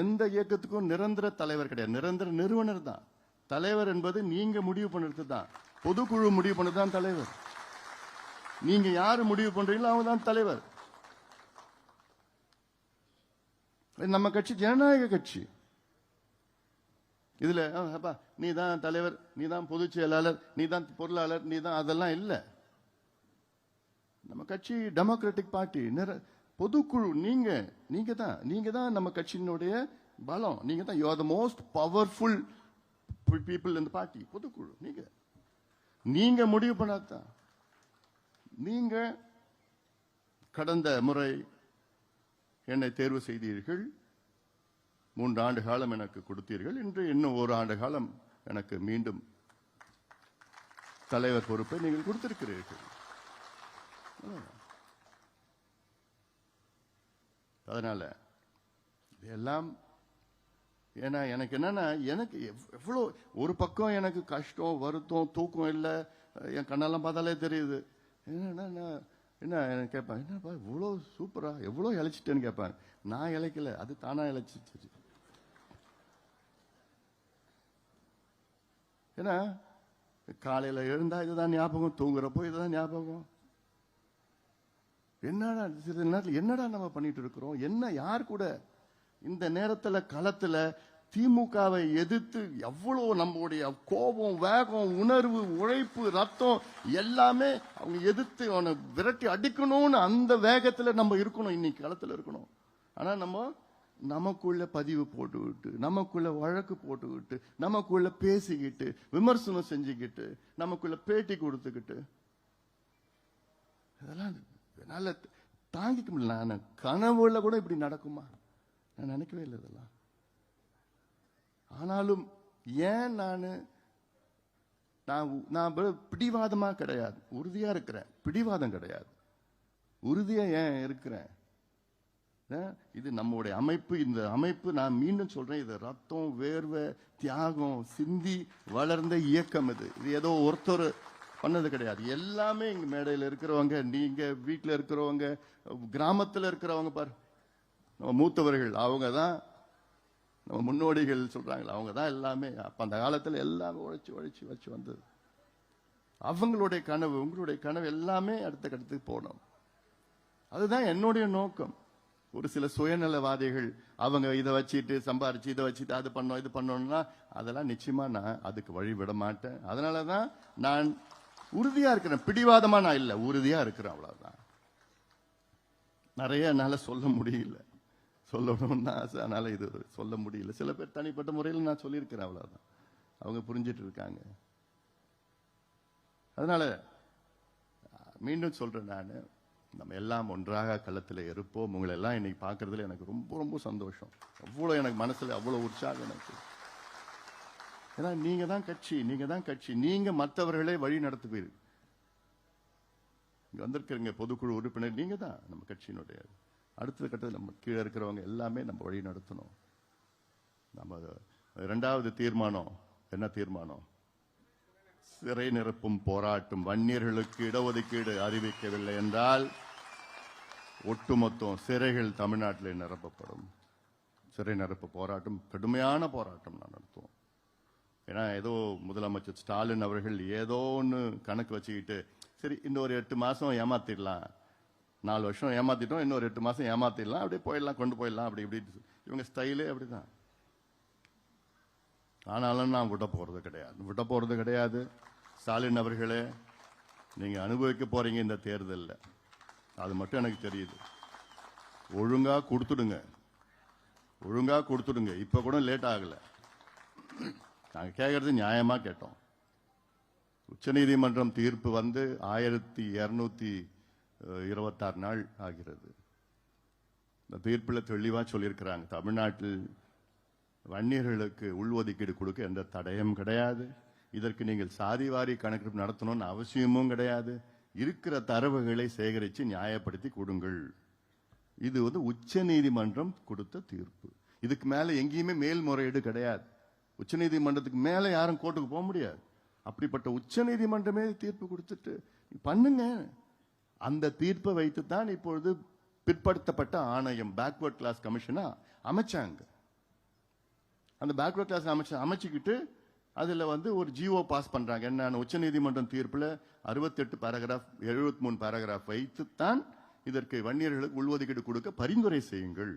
எந்த இயக்கத்துக்கும் நிரந்தர தலைவர் கிடையாது. நிரந்தர நிறுவனர் தான். தலைவர் என்பது நீங்க முடிவு பண்ணுறது தான். பொதுக்குழு முடிவு பண்ணது தான் தலைவர். நீங்க யாரு முடிவு பண்றீங்களோ அவங்க தான் தலைவர். நம்ம கட்சி ஜனநாயக கட்சி. இதுல அப்பா நீ தான் தலைவர் நீ தான் பொதுச் செயலாளர் நீ தான் பொருளாளர் நீ தான் அதெல்லாம் இல்லை. நம்ம கட்சி டெமோக்ராட்டிக் பார்ட்டி நிற பொதுக்குழு நீங்க நீங்க தான் நீங்க தான் நம்ம கட்சியினுடைய பலம். நீங்க தான் you are the most powerful people இந்த பார்ட்டி பொதுக்குழு நீங்க. நீங்க முடிவு பண்ணாதான். நீங்க கடந்த முறை என்னை தேர்வு செய்தீர்கள். மூன்று ஆண்டு காலம் எனக்கு கொடுத்தீர்கள். இன்று இன்னும் ஒரு ஆண்டு காலம் எனக்கு மீண்டும் தலைவர் பொறுப்பை நீங்கள் கொடுத்திருக்கிறீர்கள். அதனால் இதெல்லாம் ஏன்னா எனக்கு என்னன்னா எனக்கு எவ்- எவ்வளோ ஒரு பக்கம் எனக்கு கஷ்டம் வருத்தம் தூக்கம் இல்லை என் கண்ணெல்லாம் பார்த்தாலே தெரியுது. என்னன்னா என்ன எனக்கு கேட்பேன் என்னப்பா இவ்வளோ சூப்பரா எவ்வளோ இழைச்சிட்டேன்னு கேட்பேன் நான் இழைக்கல அது தானா இழைச்சிச்சு. ஏன்னா காலையில் எழுந்தா இதுதான் ஞாபகம் தூங்குறப்போ இதுதான் ஞாபகம். என்னடா சில நேரத்தில் என்னடா நம்ம பண்ணிட்டு இருக்கிறோம்? என்ன யார் கூட இந்த நேரத்தில் களத்தில் திமுகவை எதிர்த்து எவ்வளோ நம்மளுடைய கோபம் வேகம் உணர்வு உழைப்பு ரத்தம் எல்லாமே அவங்க எதிர்த்து அவனை விரட்டி அடிக்கணும்னு அந்த வேகத்தில் நம்ம இருக்கணும் இன்னைக்கு களத்தில் இருக்கணும். ஆனால் நம்ம நமக்குள்ள பதிவு போட்டுக்கிட்டு நமக்குள்ள வழக்கு போட்டுக்கிட்டு நமக்குள்ள பேசிக்கிட்டு விமர்சனம் செஞ்சுக்கிட்டு நமக்குள்ள பேட்டி கொடுத்துக்கிட்டு இதெல்லாம் என்னால் தாங்கிக்க முடியல. நான் கனவுல கூட இப்படி நடக்குமா? நான் நினைக்கவே இல்லை இதெல்லாம். ஆனாலும் ஏன் நான் நான் நான் பிடிவாதமாக கிடையாது. உறுதியாக இருக்கிறேன். பிடிவாதம் கிடையாது. உறுதியாக ஏன் இருக்கிறேன்? இது நம்முடைய அமைப்பு. இந்த அமைப்பு நான் மீண்டும் சொல்றேன். இது ரத்தம் வேர்வை தியாகம் சிந்தி வளர்ந்த இயக்கம் இது. இது ஏதோ ஒருத்தர் பண்ணது கிடையாது. எல்லாமே இங்கே மேடையில் இருக்கிறவங்க நீங்கள் வீட்டில் இருக்கிறவங்க கிராமத்தில் இருக்கிறவங்க பாரு. நம்ம மூத்தவர்கள் அவங்க தான் நம்ம முன்னோடிகள் சொல்கிறாங்களே அவங்க தான் எல்லாமே. அப்போ அந்த காலத்தில் எல்லாமே உழைச்சி உழைச்சி வச்சு வந்தது. அவங்களுடைய கனவு உங்களுடைய கனவு எல்லாமே அடுத்த கட்டத்துக்கு போகணும். அதுதான் என்னுடைய நோக்கம். ஒரு சில சுயநலவாதிகள் அவங்க இதை வச்சுட்டு சம்பாரிச்சு இதை வச்சுட்டு அது பண்ணோம் இது பண்ணோம்னா அதெல்லாம் நிச்சயமா நான் அதுக்கு வழி விட மாட்டேன். அதனால தான் நான் உறுதியா இருக்கிறேன். பிடிவாதமா நான் இல்லை. உறுதியா இருக்கிறேன் அவ்வளவுதான். நிறைய என்னால சொல்ல முடியல. சொல்லணும்னு ஆசை. அதனால இது சொல்ல முடியல. சில பேர் தனிப்பட்ட முறையில் நான் சொல்லியிருக்கிறேன் அவ்வளவுதான். அவங்க புரிஞ்சிட்டு இருக்காங்க. அதனால மீண்டும் சொல்றேன் நான். நம்ம எல்லாம் ஒன்றாக களத்தில் இருப்போம். உங்களை எல்லாம் இன்னைக்கு பார்க்கறதுல எனக்கு ரொம்ப ரொம்ப சந்தோஷம். அவ்வளோ எனக்கு மனசில் அவ்வளோ உற்சாகம் எனக்கு. ஏன்னா நீங்க தான் கட்சி நீங்க தான் கட்சி. நீங்க மற்றவர்களை வழி நடத்துவீர்கள். இங்க வந்திருக்கிறீங்க பொதுக்குழு உறுப்பினர் நீங்க தான் நம்ம கட்சியினுடைய. அடுத்த கட்டத்தில் நம்ம கீழே இருக்கிறவங்க எல்லாமே நம்ம வழி நடத்தணும். நம்ம இரண்டாவது தீர்மானம் என்ன தீர்மானம்? சிறை நிரப்பும் போராட்டம். வன்னியர்களுக்கு இடஒதுக்கீடு அறிவிக்கவில்லை என்றால் ஒட்டுமொத்தம் சிறைகள் தமிழ்நாட்டில் நிரப்பப்படும். சிறை நிரப்பு போராட்டம் கடுமையான போராட்டம் நான் ஏன்னா ஏதோ முதலமைச்சர் ஸ்டாலின் அவர்கள் ஏதோ ஒன்று கணக்கு வச்சுக்கிட்டு சரி இன்னொரு எட்டு மாதம் ஏமாத்திடலாம். நாலு வருஷம் ஏமாத்திட்டோம் இன்னொரு எட்டு மாதம் ஏமாத்திடலாம் அப்படியே போயிடலாம் கொண்டு போயிடலாம் அப்படி இப்படி இவங்க ஸ்டைலே அப்படிதான். ஆனாலும் நான் விட போகிறது கிடையாது. விட போகிறது கிடையாது. ஸ்டாலின் அவர்களே நீங்கள் அனுபவிக்க போகிறீங்க இந்த தேர்தலில். அது மட்டும் எனக்கு தெரியுது. ஒழுங்காக கொடுத்துடுங்க. ஒழுங்காக கொடுத்துடுங்க. இப்போ கூட லேட் ஆகலை. நாங்கள் கேட்கறது நியாயமாக கேட்டோம். உச்சநீதிமன்றம் தீர்ப்பு வந்து ஆயிரத்தி இரநூத்தி இருபத்தாறு நாள் ஆகிறது. இந்த தீர்ப்பில் தெளிவாக சொல்லியிருக்கிறாங்க. தமிழ்நாட்டில் வன்னியர்களுக்கு உள்ஒதுக்கீடு கொடுக்க எந்த தடையும் கிடையாது. இதற்கு நீங்கள் சாதிவாரி கணக்கெடுப்பு நடத்தணும்னு அவசியமும் கிடையாது. இருக்கிற தரவுகளை சேகரித்து நியாயப்படுத்தி கொடுங்கள். இது வந்து உச்ச நீதிமன்றம் கொடுத்த தீர்ப்பு. இதுக்கு மேலே எங்கேயுமே மேல்முறையீடு கிடையாது. உச்சநீதிமன்றத்துக்கு மேலே யாரும் கோர்ட்டுக்கு போக முடியாது. அப்படிப்பட்ட உச்சநீதிமன்றமே தீர்ப்பு கொடுத்துட்டு பண்ணுங்க. அந்த தீர்ப்பை வைத்து தான் இப்பொழுது பிற்படுத்தப்பட்ட ஆணையம் பேக்வர்ட் கிளாஸ் கமிஷனா அமைச்சாங்க. அந்த பேக்வர்ட் கிளாஸ் அமைச்சு அமைச்சுக்கிட்டு அதில் வந்து ஒரு ஜிஓ பாஸ் பண்ணுறாங்க என்னன்னு உச்சநீதிமன்றம் தீர்ப்பில் அறுபத்தெட்டு பேராகிராஃப் எழுபத்தி மூணு பேராகிராஃப் வைத்துத்தான் இதற்கு வன்னியர்களுக்கு உள்ஒதுக்கீடு கொடுக்க பரிந்துரை செய்யுங்கள்.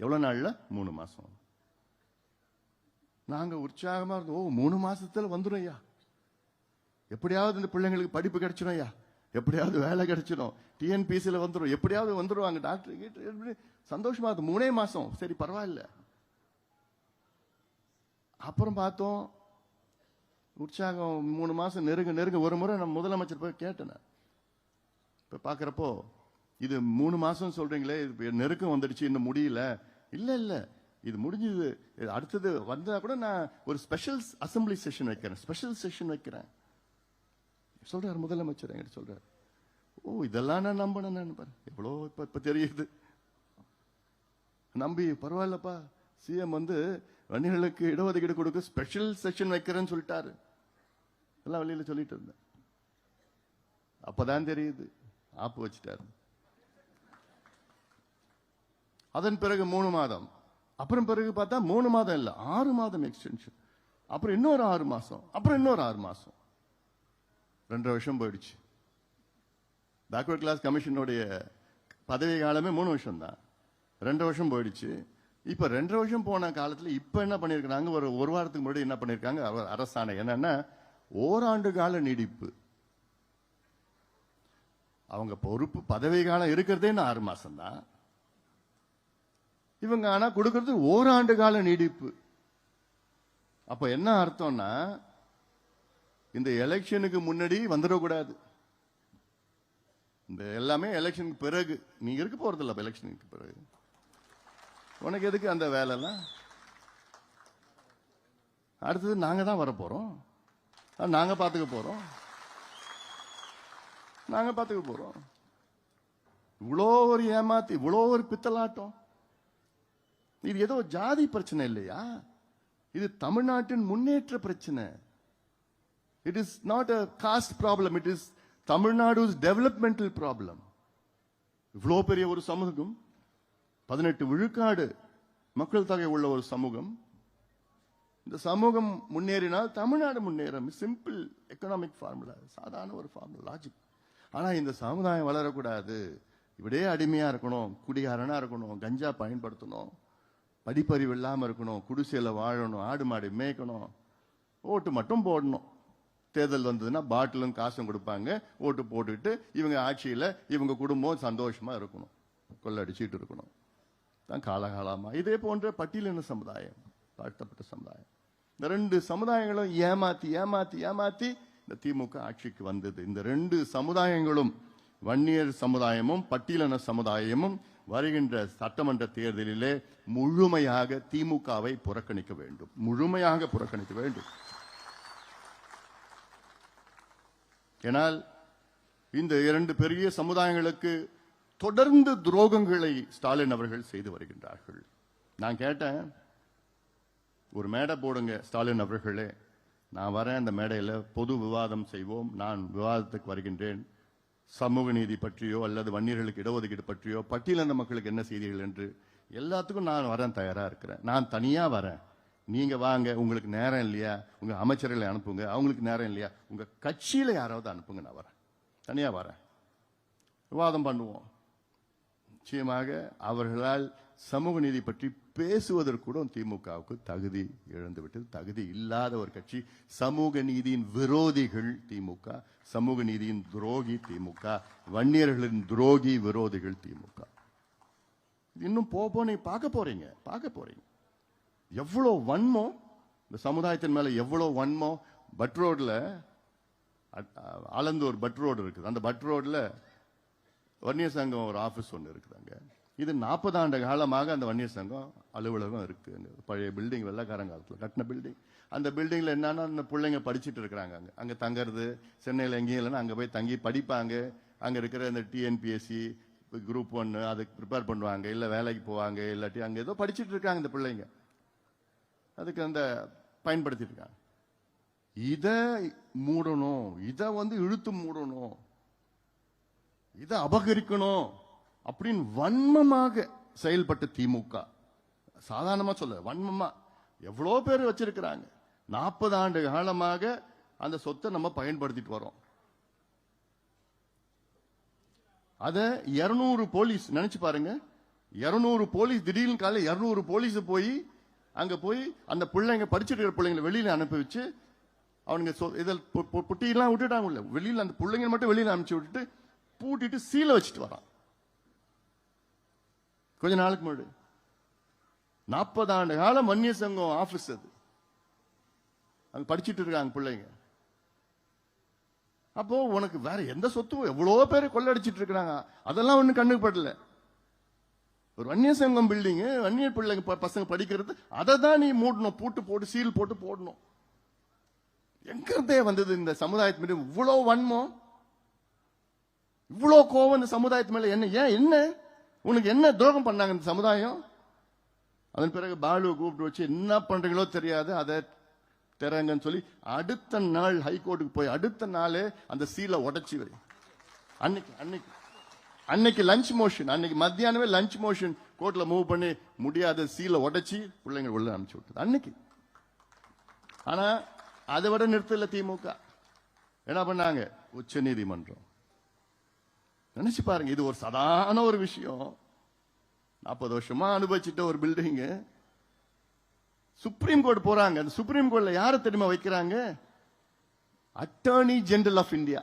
எவ்வளோ நாளில்? மூணு மாதம் நாங்கள் உற்சாகமாக இருந்தோம். ஓ மூணு மாசத்துல வந்துடும் ஐயா. எப்படியாவது இந்த பிள்ளைங்களுக்கு படிப்பு கிடைச்சிடும் ஐயா. எப்படியாவது வேலை கிடைச்சிடும் டிஎன்பிசியில் வந்துடும் எப்படியாவது வந்துருவாங்க. டாக்டர் கிட்ட சந்தோஷமாக சந்தோஷமா மூணே மாசம். சரி பரவாயில்ல. அப்புறம் பார்த்தோம் உற்சாகம் மூணு மாசம் நெருங்க நெருங்க. ஒரு முறை நான் முதலமைச்சர் போய் கேட்டேன் இப்போ பார்க்குறப்போ இது மூணு மாசம் சொல்றீங்களே இது நெருக்கம் வந்துடுச்சு இன்னும் முடியல. இல்லை இல்லை. இது முடிஞ்சது. இது அடுத்தது வந்தா கூட நான் ஒரு ஸ்பெஷல் அசெம்பிளி செஷன் வைக்கிறேன். ஸ்பெஷல் செஷன் வைக்கிறேன். சொல்றாரு முதலமைச்சர் என்கிட்ட சொல்றாரு. ஓ இதெல்லாம் நான் நம்பினேன் நான் பாரு. எவ்வளோ இப்போ இப்போ தெரியுது. நம்பி பரவாயில்லப்பா. சிஎம் வந்து வன்னியர்களுக்கு இடஒதுக்கீடு கொடுக்க ஸ்பெஷல் செஷன் வைக்கிறேன்னு சொல்லிட்டாரு. எல்லாம் வெளியில் சொல்லிட்டு இருந்தேன். அப்போதான் தெரியுது. ஆப்பு வச்சுட்டாரு. அதன் பிறகு மூணு மாதம். அப்புறம் பிறகு பார்த்தா மூணு மாதம் இல்லை ஆறு மாதம் எக்ஸ்டென்ஷன் அப்புறம் இன்னொரு ஆறு மாதம் அப்புறம் இன்னொரு ஆறு மாதம் ரெண்டரை வருஷம் போயிடுச்சு. பேக்வர்ட் கிளாஸ் கமிஷனுடைய பதவி காலமே மூணு வருஷம் தான் ரெண்டு வருஷம் போயிடுச்சு. இப்போ ரெண்டரை வருஷம் போன காலத்தில் இப்போ என்ன பண்ணியிருக்கிறாங்க? ஒரு ஒரு வாரத்துக்கு முன்னாடி என்ன பண்ணியிருக்காங்க? அவர் அரசாணை என்னன்னா ஓராண்டு கால நீடிப்பு. அவங்க பொறுப்பு பதவி காலம் இருக்கிறதே இன்னும் ஆறு மாதம் தான் இவங்க ஆனா கொடுக்கறது ஓராண்டு கால நீடிப்பு. அப்ப என்ன அர்த்தம்னா இந்த எலெக்ஷனுக்கு முன்னாடி வந்துடக்கூடாது. இந்த எல்லாமே எலெக்ஷனுக்கு பிறகு. நீ இருக்க போறது இல்ல எலெக்ஷனுக்கு பிறகு. உனக்கு எதுக்கு அந்த வேலைலாம்? அடுத்தது நாங்க தான் வர நாங்க பாத்துக்க போறோம். நாங்க பாத்துக்க போறோம். இவ்வளோ ஒரு ஏமாத்தி இவ்வளோ ஒரு பித்தலாட்டம். இது ஏதோ ஜாதி பிரச்சனை இல்லையா? இது தமிழ்நாட்டின் முன்னேற்ற பிரச்சனை. It is not a caste problem it is Tamil Nadu developmental problem இவ்வளோ பெரிய ஒரு சமூகம் பதினெட்டு விழுக்காடு மக்கள் தொகை உள்ள ஒரு சமூகம். இந்த சமூகம் முன்னேறினால் தமிழ்நாடு முன்னேறும். சிம்பிள் எக்கனாமிக் ஃபார்முலா சாதாரண ஒரு ஃபார்முலா லாஜிக் ஆனால் இந்த சமுதாயம் வளரக்கூடாது. இப்படியே அடிமையாக இருக்கணும் குடிகாரனாக இருக்கணும் கஞ்சா பயன்படுத்தணும். படிப்பறிவு இல்லாமல் இருக்கணும் குடிசையில் வாழணும் ஆடு மாடு மேய்க்கணும் ஓட்டு மட்டும் போடணும். தேர்தல் வந்ததுன்னா பாட்டிலும் காசும் கொடுப்பாங்க ஓட்டு போட்டுக்கிட்டு இவங்க ஆட்சியில் இவங்க குடும்பம் சந்தோஷமாக இருக்கணும் கொள்ளடிச்சிட்டு இருக்கணும். தான் காலகாலமாக இதே போன்ற பட்டியலின சமுதாயம் தாழ்த்தப்பட்ட சமுதாயம். இந்த ரெண்டு சமுதாயங்களும் ஏமாத்தி ஏமாத்தி ஏமாத்தி இந்த திமுக ஆட்சிக்கு வந்தது. இந்த ரெண்டு சமுதாயங்களும் வன்னியர் சமுதாயமும் பட்டியலின சமுதாயமும் வருகின்ற சட்டமன்ற தேர்தலிலே முழுமையாக திமுகவை புறக்கணிக்க வேண்டும். முழுமையாக புறக்கணிக்க வேண்டும். ஏனால் இந்த இரண்டு பெரிய சமுதாயங்களுக்கு தொடர்ந்து துரோகங்களை ஸ்டாலின் அவர்கள் செய்து வருகின்றார்கள். நான் கேட்டேன் ஒரு மேடை போடுங்க ஸ்டாலின் அவர்களே. நான் வரேன் அந்த மேடையில் பொது விவாதம் செய்வோம் நான் விவாதத்துக்கு வருகின்றேன். சமூக நீதி பற்றியோ அல்லது வன்னியர்களுக்கு இடஒதுக்கீடு பற்றியோ பட்டியலின மக்களுக்கு என்ன செய்திகள் என்று எல்லாத்துக்கும் நான் வரேன் தயாராக இருக்கிறேன். நான் தனியாக வரேன். நீங்கள் வாங்க உங்களுக்கு நேரம் இல்லையா? உங்கள் அமைச்சர்களை அனுப்புங்க. அவங்களுக்கு நேரம் இல்லையா? உங்கள் கட்சியில் யாராவது அனுப்புங்க நான் வரேன். தனியாக வரேன். விவாதம் பண்ணுவோம். நிச்சயமாக அவர்களால் சமூக நீதி பற்றி பேசுவதற்கூட திமுகவுக்கு தகுதி இழந்துவிட்டது. தகுதி இல்லாத ஒரு கட்சி. சமூக நீதியின் விரோதிகள் திமுக சமூக நீதியின் துரோகி திமுக வன்னியர்களின் துரோகி விரோதிகள் திமுக. இன்னும் போக பார்க்க போறீங்க பார்க்க போறீங்க. எவ்வளோ வன்மோ இந்த சமுதாயத்தின் மேல எவ்வளோ வன்மோ பட் ரோட்ல ஆலந்தூர் பட் ரோடு இருக்குது. அந்த பட் ரோட்ல வன்னியர் சங்கம் ஒரு ஆஃபீஸ் ஒன்று இருக்குதாங்க. இது நாற்பது ஆண்டு காலமாக அந்த வன்னியர் சங்கம் அலுவலகம் இருக்கு. பழைய பில்டிங் வெள்ளக்காரங்காலத்தில் கட்டின பில்டிங் அந்த பில்டிங்கில் என்னன்னா அந்த பிள்ளைங்க படிச்சிட்டு இருக்கிறாங்க அங்கே. அங்கே தங்குறது சென்னையில் எங்கேயும் இல்லைன்னா அங்கே போய் தங்கி படிப்பாங்க. அங்கே இருக்கிற அந்த டிஎன்பிஎஸ்சி குரூப் ஒன்று அதுக்கு ப்ரிப்பேர் பண்ணுவாங்க. இல்லை வேலைக்கு போவாங்க இல்லாட்டி அங்கே ஏதோ படிச்சுட்டு இருக்காங்க இந்த பிள்ளைங்க. அதுக்கு அந்த பயன்படுத்திட்டு இருக்காங்க. இதை மூடணும். இதை வந்து இழுத்து மூடணும். இதை அபகரிக்கணும். அப்படின்னு வன்மமாக செயல்பட்ட திமுக. சாதாரணமா சொல்ல வன்மமா. எவ்வளோ பேர் வச்சிருக்கிறாங்க. நாற்பது ஆண்டு காலமாக அந்த சொத்தை நம்ம பயன்படுத்திட்டு வரோம். அத இருநூறு போலீஸ் நினைச்சு பாருங்க. இருநூறு போலீஸ் திடீர்னு காலை இருநூறு போலீஸ் போய் அங்க போய் அந்த பிள்ளைங்க படிச்சுட்டு இருக்கிற பிள்ளைங்களை வெளியில அனுப்பி வச்சு அவனுங்க சொ- இதில் புட்டியெல்லாம் விட்டுட்டாங்க வெளியில் அந்த பிள்ளைங்க மட்டும் வெளியில் அனுப்பிச்சு விட்டுட்டு பூட்டிட்டு சீலை வச்சுட்டு வரான். கொஞ்ச நாளுக்கு முன்னாடி. நாற்பது ஆண்டு காலம் வன்னிய சங்கம் ஆபீஸ் அது. அங்க படிச்சுட்டு இருக்காங்க பிள்ளைங்க. அப்போ உனக்கு வேற எந்த சொத்தும் எவ்வளோ பேர் கொள்ளடிச்சிட்டு இருக்கிறாங்க? அதெல்லாம் ஒண்ணு கண்ணுக்கு படல. ஒரு வன்னிய சங்கம் பில்டிங் வன்னிய பிள்ளைங்க ப- பசங்க படிக்கிறது அதை தான் நீ மூடணும் பூட்டு போட்டு சீல் போட்டு போடணும். எங்கிருந்தே வந்தது இந்த சமுதாயத்து மேலே இவ்வளோ வன்மம்? இவ்வளோ கோவம் இந்த சமுதாயத்து மேலே என்ன ஏன் என்ன? உனக்கு என்ன துரோகம் பண்ணாங்க இந்த சமுதாயம்? அதன் பிறகு பாலு கூப்பிட்டு வச்சு என்ன பண்றீங்களோ தெரியாது அதை திறங்கன்னு சொல்லி அடுத்த நாள் ஹைகோர்ட்டுக்கு போய் அடுத்த நாளே அந்த சீலை உடைச்சி வை. அன்னைக்கு அன்னைக்கு அன்னைக்கு லஞ்ச் மோஷன் அன்னைக்கு மத்தியானமே லஞ்ச் மோஷன் கோர்ட்ல மூவ் பண்ணி முடியாத சீலை உடைச்சி பிள்ளைங்க உள்ள அனுப்பிச்சு விட்டது. அன்னைக்கு. ஆனா அதை விட நிறுத்தல திமுக. என்ன பண்ணாங்க? உச்ச நீதிமன்றம் நினைச்சு பாருங்க இது ஒரு சாதாரண ஒரு விஷயம். நாற்பது வருஷமா அனுபவிச்சுட்ட ஒரு பில்டிங் சுப்ரீம் கோர்ட் போறாங்க. அந்த சுப்ரீம் கோர்ட்ல யாரை தெரியுமா வைக்கிறாங்க? Attorney general of India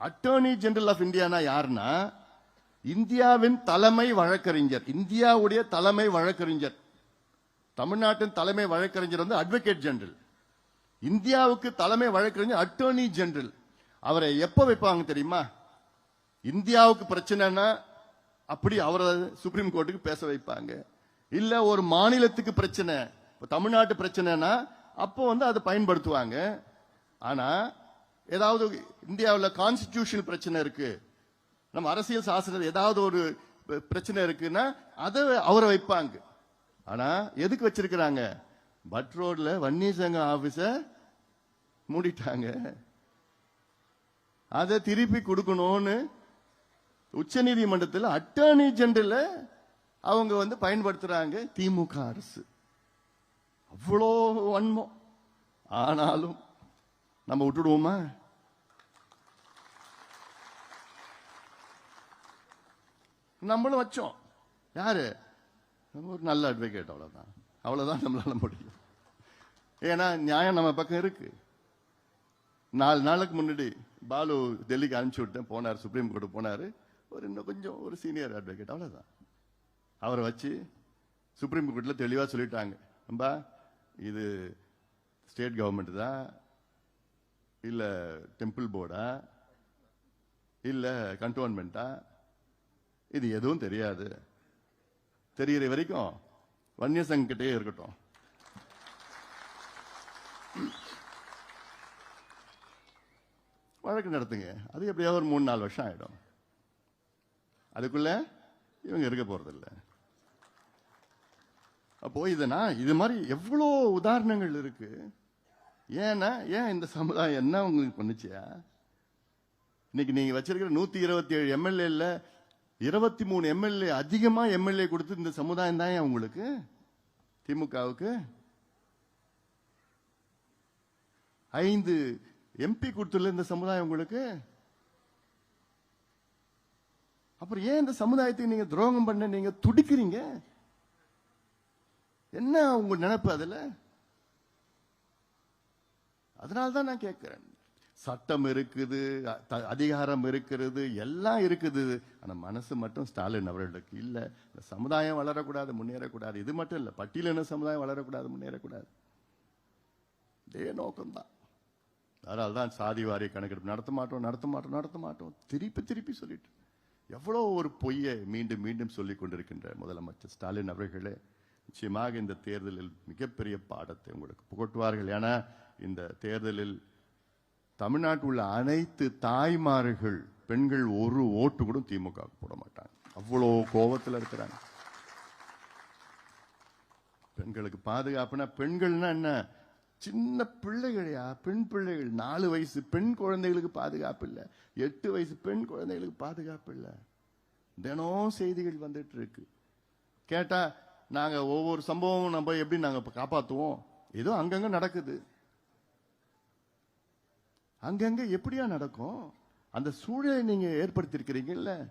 attorney general of Indiana யாருன்னா? இந்தியாவின் தலைமை வழக்கறிஞர். இந்தியாவுடைய தலைமை வழக்கறிஞர். தமிழ்நாட்டின் தலைமை வழக்கறிஞர் வந்து அட்வொகேட் ஜெனரல் இந்தியாவுக்கு தலைமை வழக்கறிஞர் அட்டர்னி ஜெனரல் அவரை எப்ப வைப்பாங்க தெரியுமா? இந்தியாவுக்கு பிரச்சனைனா அப்படி அவரை சுப்ரீம் கோர்ட்டுக்கு பேச வைப்பாங்க. இல்ல ஒரு மாநிலத்துக்கு பிரச்சனை இப்போ தமிழ்நாட்டு பிரச்சனைனா அப்போ வந்து அதை பயன்படுத்துவாங்க. ஆனா ஏதாவது இந்தியாவில் கான்ஸ்டிடியூஷன் பிரச்சனை இருக்கு. நம்ம அரசியல் சாசனத்தில் ஏதாவது ஒரு பிரச்சனை இருக்குன்னா அதை அவரை வைப்பாங்க. ஆனா எதுக்கு வச்சிருக்கிறாங்க? பட் ரோட்ல வன்னி சங்க ஆபீஸ மூடிட்டாங்க. அதை திருப்பி கொடுக்கணும்னு உச்சநீதிமன்றத்தில் அட்டர்னி ஜெனரல் அவங்க வந்து பயன்படுத்துறாங்க திமுக அரசு. அவ்வளோ வன்மம். ஆனாலும் நம்ம விட்டுடுவோமா? நம்மளும் வச்சோம். யாரு? ஒரு நல்ல அட்வொகேட் அவ்வளவுதான். அவ்வளவுதான் நம்மளால முடியும். ஏன்னா நியாயம் நம்ம பக்கம் இருக்கு. நாலு நாளுக்கு முன்னாடி பாலு டெல்லிக்கு அனுப்பிச்சு விட்டேன். போனார் சுப்ரீம் கோர்ட்டு போனாரு. ஒரு இன்னும் கொஞ்சம் ஒரு சீனியர் அட்வொகேட் அவ்வளோதான் அவரை வச்சு சுப்ரீம் கோர்ட்டில் தெளிவாக சொல்லிட்டாங்க. நம்பா இது ஸ்டேட் கவர்மெண்ட் தான் இல்லை டெம்பிள் போர்டா இல்லை கண்டோன்மெண்ட்டா இது எதுவும் தெரியாது. தெரிகிற வரைக்கும் வன்னிய சங்கிட்டே இருக்கட்டும். வழக்கு நடத்துங்க. அது எப்படியாவது ஒரு மூணு நாலு வருஷம் ஆகிடும் அதுக்குள்ள இவங்க இருக்க போறதில்ல. அப்போ இதனா இது மாதிரி எவ்வளோ உதாரணங்கள் இருக்கு. ஏன்னா ஏன் இந்த சமுதாயம் என்ன உங்களுக்கு பண்ணுச்சியா இன்னைக்கு நீங்க வச்சிருக்கிற நூத்தி இருபத்தி ஏழு எம்எல்ஏல இருபத்தி மூணு எம்எல்ஏ அதிகமா எம்எல்ஏ கொடுத்து இந்த சமுதாயம் தான் உங்களுக்கு? திமுகவுக்கு ஐந்து எம்பி கொடுத்துள்ள இந்த சமுதாயம் உங்களுக்கு? அப்புறம் ஏன் இந்த சமுதாயத்துக்கு நீங்க துரோகம் பண்ண நீங்க துடிக்கிறீங்க? என்ன உங்க நினைப்பு அதுல? அதனால்தான் நான் கேட்கிறேன். சட்டம் இருக்குது த- அதிகாரம் இருக்கிறது எல்லாம் இருக்குது. ஆனால் மனசு மட்டும் ஸ்டாலின் அவர்களுக்கு இல்லை. இந்த சமுதாயம் வளரக்கூடாது முன்னேறக்கூடாது. இது மட்டும் இல்ல பட்டியலின சமுதாயம் வளரக்கூடாது முன்னேறக்கூடாது. இதே நோக்கம்தான். அதனால தான் சாதி வாரிய கணக்கெடுப்பு நடத்த மாட்டோம் நடத்த மாட்டோம் நடத்த மாட்டோம். திருப்பி திருப்பி சொல்லிட்டு எவ்வளோ ஒரு பொய்யை மீண்டும் மீண்டும் சொல்லிக் கொண்டிருக்கின்ற முதலமைச்சர் ஸ்டாலின் அவர்களே நிச்சயமாக இந்த தேர்தலில் மிகப்பெரிய பாடத்தை உங்களுக்கு புகட்டுவார்கள். ஏன்னா இந்த தேர்தலில் தமிழ்நாட்டில் உள்ள அனைத்து தாய்மார்கள் பெண்கள் ஒரு ஓட்டு கூட திமுக போட மாட்டாங்க. அவ்வளோ கோபத்தில் இருக்கிறாங்க. பெண்களுக்கு பாதுகாப்புனா பெண்கள்னா என்ன? சின்ன பிள்ளைகளையா? பெண் பிள்ளைகள். நாலு வயசு பெண் குழந்தைகளுக்கு பாதுகாப்பு இல்லை. எட்டு வயசு பெண் குழந்தைகளுக்கு பாதுகாப்பு இல்லை. தினம் செய்திகள் வந்துட்டு இருக்கு. கேட்டா நாங்க ஒவ்வொரு சம்பவமும் நம்ம எப்படி நாங்க காப்பாத்துவோம்? ஏதோ அங்கங்க நடக்குது. அங்கங்க எப்படியா நடக்கும்? அந்த சூழலை நீங்க ஏற்படுத்தியிருக்கிறீங்கல்ல?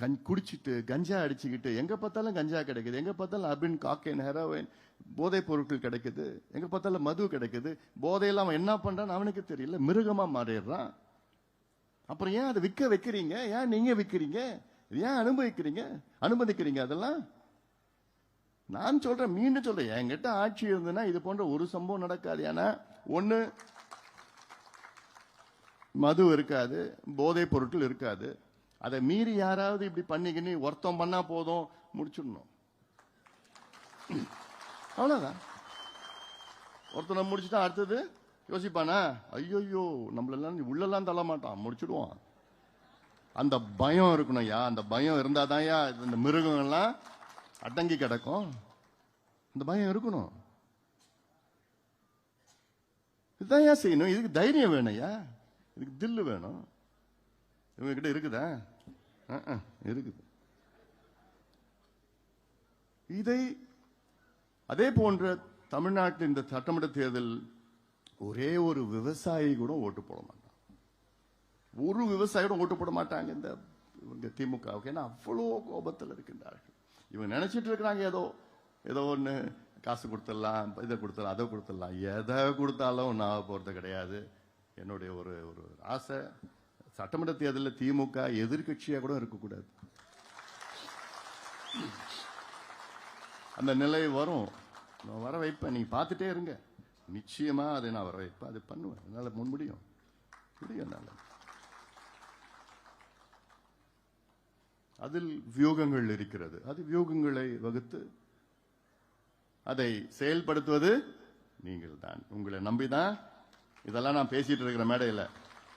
கண் குடிச்சிட்டு கஞ்சா அடிச்சுக்கிட்டு எங்கே பார்த்தாலும் கஞ்சா கிடைக்குது. எங்கே பார்த்தாலும் அபின் காக்கைன் ஹெரோயின் போதைப் பொருட்கள் கிடைக்குது. எங்கே பார்த்தாலும் மது கிடைக்குது. போதையெல்லாம் அவன் என்ன பண்ணுறான்னு அவனுக்கு தெரியல. மிருகமாக மாறிடுறான். அப்புறம் ஏன் அதை விற்க வைக்கிறீங்க? ஏன் நீங்கள் விற்கிறீங்க? ஏன் அனுபவிக்கிறீங்க? அனுமதிக்கிறீங்க அதெல்லாம்? நான் சொல்கிறேன் மீண்டும் சொல்கிறேன் என்கிட்ட ஆட்சி இருந்ததுன்னா இது போன்ற ஒரு சம்பவம் நடக்காது. ஏன்னா ஒன்று மது இருக்காது போதைப் பொருட்கள் இருக்காது. அதை மீறி யாராவது இப்படி பண்ணிக்கின்னு ஒருத்தம் பண்ணா போதும் முடிச்சிடணும். அவ்வளோதான் ஒருத்தனை முடிச்சுட்டா அடுத்தது யோசிப்பானா? ஐயோயோ நம்மளெல்லாம் உள்ளெல்லாம் தள்ள மாட்டான் முடிச்சிடுவான். அந்த பயம் இருக்கணும் யா அந்த பயம் இருந்தாதான் யா இந்த மிருகங்கள்லாம் அடங்கி கிடக்கும். அந்த பயம் இருக்கணும். இதுதான் ஏன் செய்யணும். இதுக்கு தைரியம் வேணும் ஐயா. இதுக்கு தில்லு வேணும். இவங்க கிட்ட இருக்குதா இருக்குது. இதை அதே போன்ற தமிழ்நாட்டில் இந்த சட்டமன்ற தேர்தல் ஒரே ஒரு விவசாயி கூட ஓட்டு போட மாட்டான். ஒரு விவசாயி கூட ஓட்டு போட மாட்டாங்க இந்த இவங்க திமுக ஏன்னா அவ்வளோ கோபத்தில் இருக்கின்றார்கள். இவங்க நினைச்சிட்டு இருக்கிறாங்க ஏதோ ஏதோ ஒன்று காசு கொடுத்துடலாம் இதை கொடுத்துடலாம் அதை கொடுத்துடலாம். எதை கொடுத்தாலும் நான் போகிறது கிடையாது. என்னுடைய ஒரு ஒரு ஆசை. சட்டமன்ற தேர்தலில் திமுக எதிர்க்கட்சியாக கூட இருக்கக்கூடாது. அந்த நிலை வரும். நான் வர வைப்பேன். நீங்க பார்த்துட்டே இருங்க. நிச்சயமா அதை நான் வர வைப்பேன். அது பண்ணுவேன். என்னால் முன் முடியும். முடியும் அதில் வியூகங்கள் இருக்கிறது. அது வியூகங்களை வகுத்து அதை செயல்படுத்துவது நீங்கள் தான் உங்களை நம்பிதான். இதெல்லாம் நான் பேசிட்டு இருக்கிற மேடையில்.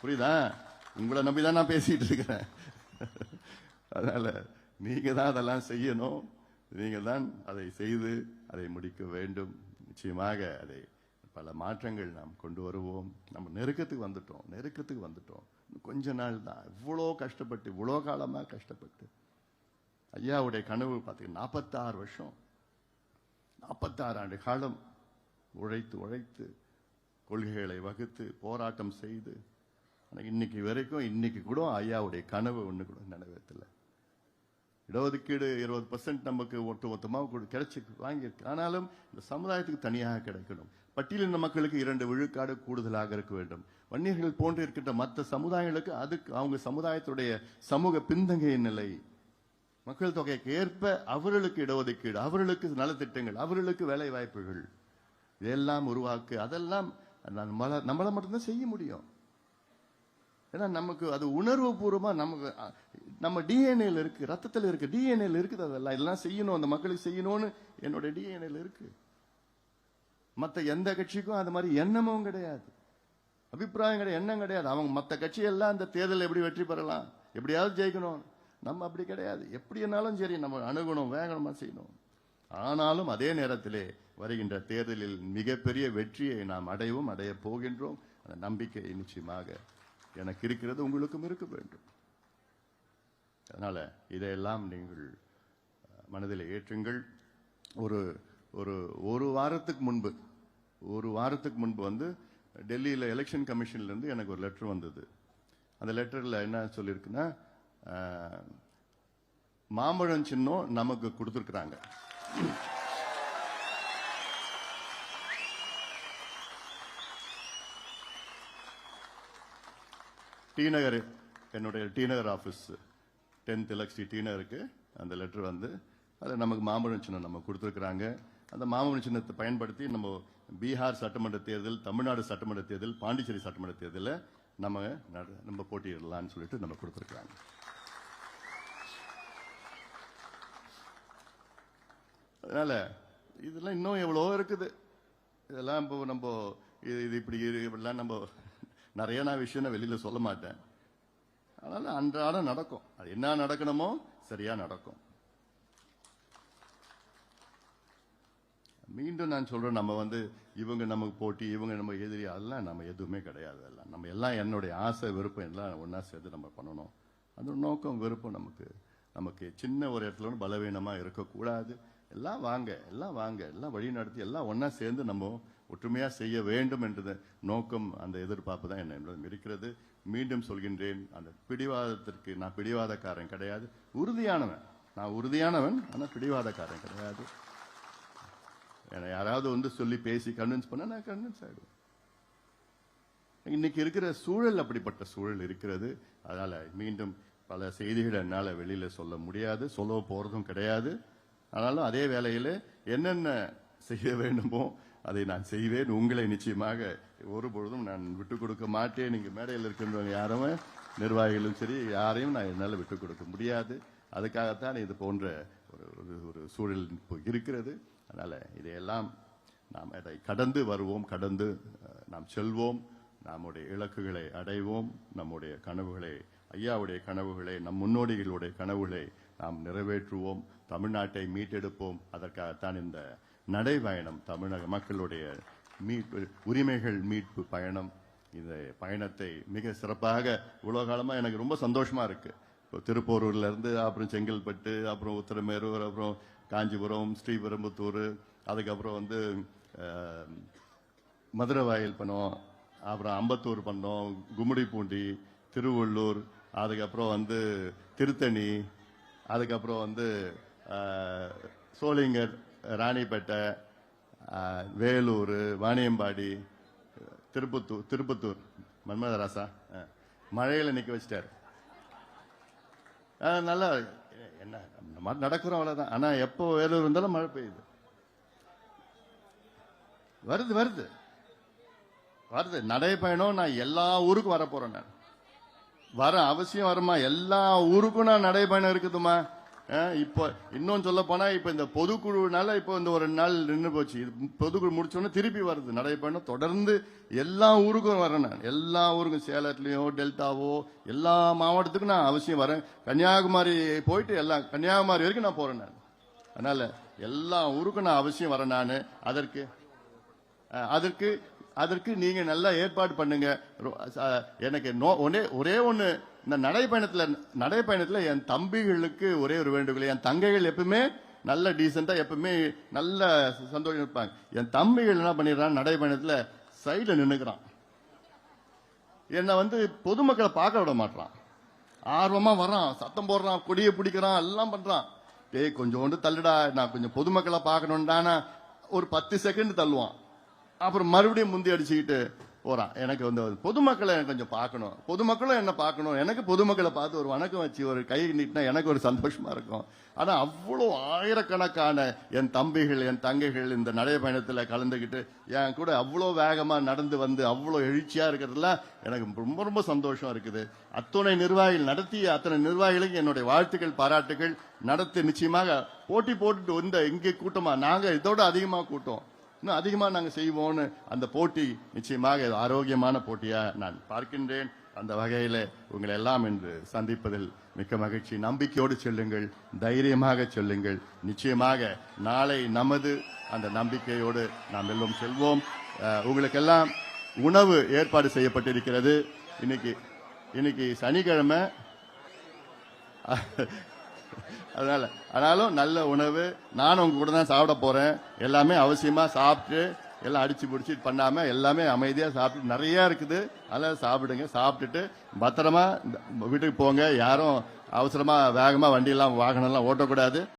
புரியுதா? உங்களை நம்பி தான் நான் பேசிகிட்டு இருக்கிறேன். அதனால் நீங்கள் தான் அதெல்லாம் செய்யணும். நீங்கள் தான் அதை செய்து அதை முடிக்க வேண்டும். நிச்சயமாக அதை பல மாற்றங்கள் நாம் கொண்டு வருவோம். நம்ம நெருக்கத்துக்கு வந்துட்டோம். நெருக்கத்துக்கு வந்துட்டோம். இன்னும் கொஞ்ச நாள் தான். இவ்வளோ கஷ்டப்பட்டு இவ்வளோ காலமாக கஷ்டப்பட்டு. ஐயாவுடைய கனவு பார்த்தீங்கன்னா நாற்பத்தாறு வருஷம். நாற்பத்தாறு ஆண்டு காலம் உழைத்து உழைத்து கொள்கைகளை வகுத்து போராட்டம் செய்து ஆனால் இன்னைக்கு வரைக்கும் இன்னைக்கு கூட ஐயாவுடைய கனவு ஒண்ணு கூட நினைவேற்றல இடஒதுக்கீடு இருபது பர்சன்ட் நமக்கு ஒட்டு மொத்தமாக கிடைச்சி வாங்கியிருக்கு. ஆனாலும் இந்த சமுதாயத்துக்கு தனியாக கிடைக்கணும். பட்டியலின மக்களுக்கு இரண்டு விழுக்காடு கூடுதலாக இருக்க வேண்டும். வன்னியர்கள் போன்று இருக்கின்ற மற்ற சமுதாயங்களுக்கு அதுக்கு அவங்க சமுதாயத்துடைய சமூக பின்தங்கிய நிலை மக்கள் தொகைக்கு ஏற்ப அவர்களுக்கு இடஒதுக்கீடு அவர்களுக்கு நலத்திட்டங்கள் அவர்களுக்கு வேலை வாய்ப்புகள் இதெல்லாம் உருவாக்கு அதெல்லாம் நம்மள நம்மளை மட்டும்தான் செய்ய முடியும். ஏன்னா நமக்கு அது உணர்வு பூர்வமா நமக்கு நம்ம டிஎன்ஏல இருக்கு ரத்தத்தில் இருக்கு டிஎன்ஏல இருக்குது அதெல்லாம். இதெல்லாம் செய்யணும் அந்த மக்களுக்கு செய்யணும்னு என்னோட டிஎன்ஏல இருக்கு. மற்ற எந்த கட்சிக்கும் அது மாதிரி எண்ணமும் கிடையாது. அபிப்பிராயம் கிடையாது எண்ணம் கிடையாது. அவங்க மற்ற கட்சியெல்லாம் அந்த தேர்தலில் எப்படி வெற்றி பெறலாம்? எப்படியாவது ஜெயிக்கணும். நம்ம அப்படி கிடையாது. எப்படி என்னாலும் சரி நம்ம அணுகணும் வேகனமா செய்யணும். ஆனாலும் அதே நேரத்திலே வருகின்ற தேர்தலில் மிகப்பெரிய வெற்றியை நாம் அடைவோம் அடைய போகின்றோம். அந்த நம்பிக்கை நிச்சயமாக எனக்கு இருக்கிறது உங்களுக்கும் இருக்க வேண்டும். அதனால் இதையெல்லாம் நீங்கள் மனதில் ஏற்றுங்கள். ஒரு ஒரு ஒரு வாரத்துக்கு முன்பு ஒரு வாரத்துக்கு முன்பு வந்து டெல்லியில் எலெக்ஷன் கமிஷன்லேருந்து எனக்கு ஒரு லெட்டர் வந்தது. அந்த லெட்டரில் என்ன சொல்லியிருக்குன்னா மாம்பழம் சின்னம் நமக்கு கொடுத்துருக்குறாங்க. டி நகர் என்னுடைய டி நகர் ஆஃபீஸ் டென்த் எலக்ஸி டி நகருக்கு அந்த லெட்டர் வந்து அதில் நமக்கு மாம்பழம் சின்னம் நம்ம கொடுத்துருக்குறாங்க. அந்த மாம்பழம் சின்னத்தை பயன்படுத்தி நம்ம பீகார் சட்டமன்ற தேர்தல் தமிழ்நாடு சட்டமன்ற தேர்தல் பாண்டிச்சேரி சட்டமன்ற தேர்தலில் நம்ம நட- நம்ம போட்டியிடலான்னு சொல்லிட்டு நம்ம கொடுத்துருக்குறாங்க. அதனால் இதெல்லாம் இன்னும் எவ்வளோ இருக்குது. இதெல்லாம் இப்போ நம்ம இது இது இப்படி இப்படிலாம் நம்ம நிறைய நான் விஷயம் நான் வெளியில் சொல்ல மாட்டேன். அதனால் அன்றாடம் நடக்கும். அது என்ன நடக்கணுமோ சரியாக நடக்கும். மீண்டும் நான் சொல்கிறேன் நம்ம வந்து இவங்க நமக்கு போட்டி இவங்க நம்ம எதிரி அதெல்லாம் நம்ம எதுவுமே கிடையாது எல்லாம் நம்ம எல்லாம் என்னுடைய ஆசை விருப்பம் எல்லாம் ஒன்றா சேர்த்து நம்ம பண்ணணும். அந்த நோக்கம் விருப்பம் நமக்கு நமக்கு சின்ன ஒரு இடத்துல பலவீனமாக இருக்கக்கூடாது. எல்லாம் வாங்க எல்லாம் வாங்க எல்லாம் வழி நடத்தி எல்லாம் ஒன்றா சேர்ந்து நம்ம ஒற்றுமையாக செய்ய வேண்டும் என்ற நோக்கம் அந்த எதிர்பார்ப்பு தான் என்னிடம் இருக்கிறது மீண்டும் சொல்கின்றேன் அந்த பிடிவாதத்திற்கு நான் பிடிவாதக்காரன் கிடையாது. உறுதியானவன். நான் உறுதியானவன் ஆனால் பிடிவாதக்காரன் கிடையாது. என்னை யாராவது வந்து சொல்லி பேசி கன்வின்ஸ் பண்ண நான் கன்வின்ஸ் ஆகிடுவேன் இன்னைக்கு இருக்கிற சூழல் அப்படிப்பட்ட சூழல் இருக்கிறது. அதனால மீண்டும் பல செய்திகளை என்னால் வெளியில் சொல்ல முடியாது. சொல்ல போறதும் கிடையாது. ஆனாலும் அதே வேலையில் என்னென்ன செய்ய வேண்டுமோ அதை நான் செய்வேன். உங்களை நிச்சயமாக ஒரு பொழுதும் நான் விட்டு கொடுக்க மாட்டேன். இங்க மேடையில் இருக்கின்றவங்க யாரும் நிர்வாகிகளும் சரி யாரையும் நான் என்னால் விட்டு கொடுக்க முடியாது. அதுக்காகத்தான் இது போன்ற ஒரு ஒரு- ஒரு சூழல் இப்போ இருக்கிறது. அதனால் இதையெல்லாம் நாம் அதை கடந்து வருவோம். கடந்து நாம் செல்வோம். நம்முடைய இலக்குகளை அடைவோம். நம்முடைய கனவுகளை ஐயாவுடைய கனவுகளை நம் முன்னோடிகளுடைய கனவுகளை நாம் நிறைவேற்றுவோம். தமிழ்நாட்டை மீட்டெடுப்போம். அதற்காகத்தான் இந்த நடைபயணம் தமிழக மக்களுடைய மீட்பு உரிமைகள் மீட்பு பயணம். இந்த பயணத்தை மிக சிறப்பாக இவ்வளோ காலமாக எனக்கு ரொம்ப சந்தோஷமா இருக்கு. இப்போ திருப்போரூர்லேருந்து அப்புறம் செங்கல்பட்டு அப்புறம் உத்தரமேரூர் அப்புறம் காஞ்சிபுரம் ஸ்ரீபெரும்புத்தூர் அதுக்கப்புறம் வந்து மதுரை வாயில் பண்ணோம் அப்புறம் அம்பத்தூர் பண்ணோம் கும்மிடிப்பூண்டி திருவள்ளூர் அதுக்கப்புறம் வந்து திருத்தணி அதுக்கப்புறம் வந்து சோழிங்கர் சோளிங்கர் ராணிப்பேட்டை வேலூர் வாணியம்பாடி திருப்பத்தூர் திருப்பத்தூர். மன்மதராசா மழையில் நிற்க வச்சிட்டார். நல்லா என்ன இந்த நடக்கிறோம் அவ்வளோதான் ஆனால் எப்போ வேலூர் இருந்தாலும் மழை பெய்யுது. வருது வருது. வருது. நடைப்பயணம் நான் எல்லா ஊருக்கும் வர நான். வர அவசியம் வருமா? எல்லா ஊருக்கும் நான் நடைப்பயணம் இருக்குதுமா? இப்போ இன்னும் சொல்ல போனா இப்ப இந்த பொதுக்குழுனால இப்போ இந்த ஒரு நாள் நின்று போச்சு. இது பொதுக்குழு முடிச்சோடனே திருப்பி வருது. நடைப்பயணம் தொடர்ந்து எல்லா ஊருக்கும் வரேன் நான். எல்லா ஊருக்கும் சேலத்துலயோ டெல்டாவோ எல்லா மாவட்டத்துக்கும் நான் அவசியம் வரேன். கன்னியாகுமரி போயிட்டு எல்லா கன்னியாகுமரி வரைக்கும் நான் போறேன் நான். அதனால எல்லா ஊருக்கும் நான் அவசியம் வரேன் நான். அதற்கு அதற்கு அதற்கு நீங்க நல்லா ஏற்பாடு பண்ணுங்க. எனக்கு நோ- ஒரே ஒரே ஒன்று இந்த நடைப்பயணத்தில் நடைப்பயணத்தில் என் தம்பிகளுக்கு ஒரே ஒரு வேண்டுகோள் என் தங்கைகள் எப்பவுமே நல்ல டீசெண்டாக எப்பவுமே நல்ல சந்தோஷம் இருப்பாங்க. என் தம்பிகள் என்ன பண்ணிடுறான் நடைப்பயணத்தில் சைடில் நின்றுக்கிறான் என்னை வந்து பொதுமக்களை பார்க்க விட மாட்டான் ஆர்வமாக வரான் சத்தம் போடுறான் கொடியை பிடிக்கிறான் எல்லாம் பண்ணுறான் டேய் கொஞ்சோண்டு தள்ளுடா நான் கொஞ்சம் பொதுமக்களை பார்க்கணும்டானா ஒரு பத்து செகண்ட் தள்ளுவான். அப்புறம் மறுபடியும் முந்தி அடிச்சுக்கிட்டு போறான் எனக்கு வந்து பொதுமக்களை எனக்கு கொஞ்சம் பார்க்கணும். பொதுமக்களும் என்ன பார்க்கணும். எனக்கு பொதுமக்களை பார்த்து ஒரு வணக்கம் வச்சு ஒரு கை நீட்டினா எனக்கு ஒரு சந்தோஷமா இருக்கும். ஆனால் அவ்வளோ ஆயிரக்கணக்கான என் தம்பிகள் என் தங்கைகள் இந்த நடைபயணத்தில் கலந்துக்கிட்டு என் கூட அவ்வளோ வேகமாக நடந்து வந்து அவ்வளோ எழுச்சியாக இருக்கிறதுல எனக்கு ரொம்ப ரொம்ப சந்தோஷம் இருக்குது. அத்துணை நிர்வாகிகள் நடத்திய அத்தனை நிர்வாகிகளுக்கு என்னுடைய வாழ்த்துக்கள் பாராட்டுகள். நடத்தி நிச்சயமாக போட்டி போட்டுட்டு வந்த இங்கே கூட்டமாக நாங்கள் இதோட அதிகமாக கூட்டம். இன்னும் அதிகமாக நாங்கள் செய்வோம்னு அந்த போட்டி நிச்சயமாக ஆரோக்கியமான போட்டியாக நான் பார்க்கின்றேன். அந்த வகையில் உங்களை எல்லாம் இன்று சந்திப்பதில் மிக்க மகிழ்ச்சி. நம்பிக்கையோடு செல்லுங்கள் தைரியமாக செல்லுங்கள். நிச்சயமாக நாளை நமது அந்த நம்பிக்கையோடு நாம் எல்லாம் செல்வோம். உங்களுக்கெல்லாம் உணவு ஏற்பாடு செய்யப்பட்டிருக்கிறது. இன்னைக்கு இன்னைக்கு சனிக்கிழமை. அதனால ஆனாலும் நல்ல உணவு நானும் உங்க கூட தான் சாப்பிட போறேன். எல்லாமே அவசியமா சாப்பிட்டு எல்லாம் அடிச்சு பிடிச்சி பண்ணாம எல்லாமே அமைதியா சாப்பிட்டு நிறைய இருக்குது. அதெல்லாம் சாப்பிடுங்க சாப்பிட்டுட்டு பத்திரமா வீட்டுக்கு போங்க. யாரும் அவசரமா வேகமா வண்டி எல்லாம் வாகனம் எல்லாம் ஓட்டக்கூடாது.